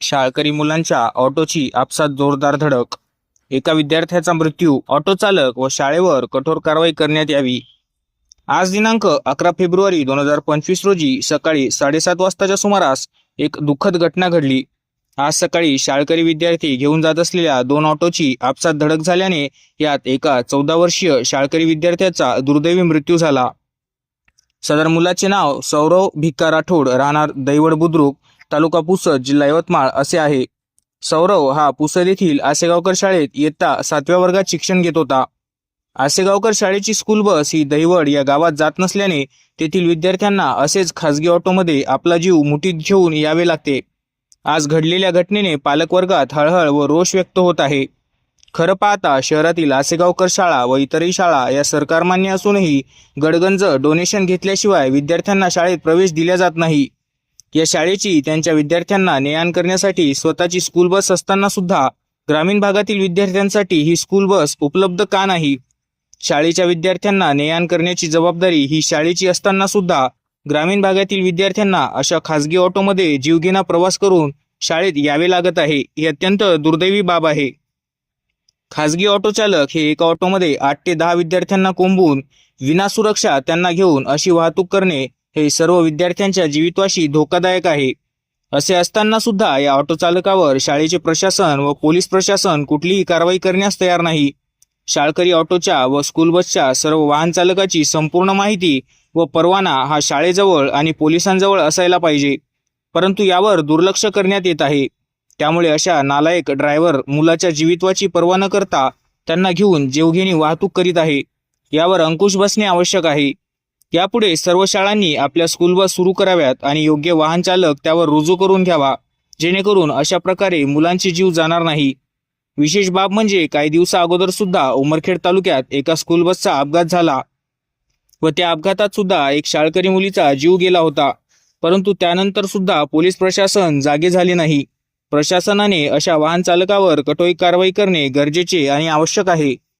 शाळकरी मुलांच्या ऑटोची आपसात जोरदार धडक. एका विद्यार्थ्याचा मृत्यू ऑटो चालक व शाळेवर कठोर कारवाई करण्यात यावी. आज दिनांक अकरा फेब्रुवारी दोन हजार पंचवीस रोजी सकाळी साडेसात वाजताच्या सुमारास एक दुःखद घटना घडली. आज सकाळी शाळकरी विद्यार्थी घेऊन जात असलेल्या दोन ऑटोची आपसात धडक झाल्याने यात एका चौदा वर्षीय शाळकरी विद्यार्थ्याचा दुर्दैवी मृत्यू झाला. सदर मुलाचे नाव सौरव भिक्का राठोड राहणार दैवड बुद्रुक तालुका पुसद जिल्हा यवतमाळ असे आहे. सौरव हा पुसद येथील आसेगावकर शाळेत इयत्ता सातव्या वर्गात शिक्षण घेत होता. आसेगावकर शाळेची स्कूल बस ही दहिवड या गावात जात नसल्याने तेथील विद्यार्थ्यांना असेच खासगी ऑटोमध्ये आपला जीव मुठीत घेऊन यावे लागते. आज घडलेल्या घटनेने पालकवर्गात हळहळ व रोष व्यक्त होत आहे. खरं पाहता शहरातील आसेगावकर शाळा व इतरही शाळा या सरकारमान्य असूनही गडगंज डोनेशन घेतल्याशिवाय विद्यार्थ्यांना शाळेत प्रवेश दिला जात नाही. या शाळेची त्यांच्या विद्यार्थ्यांना ने करण्यासाठी स्वतःची स्कूल बस असताना सुद्धा ग्रामीण भागातील विद्यार्थ्यांसाठी ही स्कूल बस उपलब्ध का नाही? शाळेच्या विद्यार्थ्यांना ने करण्याची जबाबदारी ही शाळेची असताना सुद्धा ग्रामीण भागातील विद्यार्थ्यांना अशा खासगी ऑटोमध्ये जीवघेणा प्रवास करून शाळेत यावे लागत आहे. ही अत्यंत दुर्दैवी बाब आहे. खासगी ऑटो चालक हे एका ऑटोमध्ये आठ ते दहा विद्यार्थ्यांना कोंबून विना सुरक्षा त्यांना घेऊन अशी वाहतूक करणे हे सर्व विद्यार्थ्यांच्या जीवितवाशी धोकादायक आहे. असे असताना सुद्धा या ऑटो चालकावर शाळेचे प्रशासन व पोलीस प्रशासन कुठलीही कारवाई करण्यास तयार नाही. शाळकरी ऑटोच्या व स्कूल बसच्या सर्व वाहन चालकाची संपूर्ण माहिती व परवाना हा शाळेजवळ आणि पोलिसांजवळ असायला पाहिजे. परंतु यावर दुर्लक्ष करण्यात येत आहे. त्यामुळे अशा नालायक ड्रायव्हर मुलाच्या जीवितवाची पर्वा न करता त्यांना घेऊन जीवघेणी वाहतूक करीत आहे. यावर अंकुश बसणे आवश्यक आहे. यापुढे सर्व शाळांनी आपल्या स्कूल बस सुरू कराव्यात आणि योग्य वाहन चालक त्यावर रुजू करून घ्यावा जेणेकरून अशा प्रकारे मुलांचे जीव जाणार नाही. विशेष बाब म्हणजे काही दिवसा अगोदर सुद्धा उमरखेड तालुक्यात एका स्कूल बसचा अपघात झाला व त्या अपघातात सुद्धा एक शाळकरी मुलीचा जीव गेला होता. परंतु त्यानंतर सुद्धा पोलीस प्रशासन जागे झाले नाही. प्रशासनाने अशा वाहन चालकावर कठोर कारवाई करणे गरजेचे आणि आवश्यक आहे.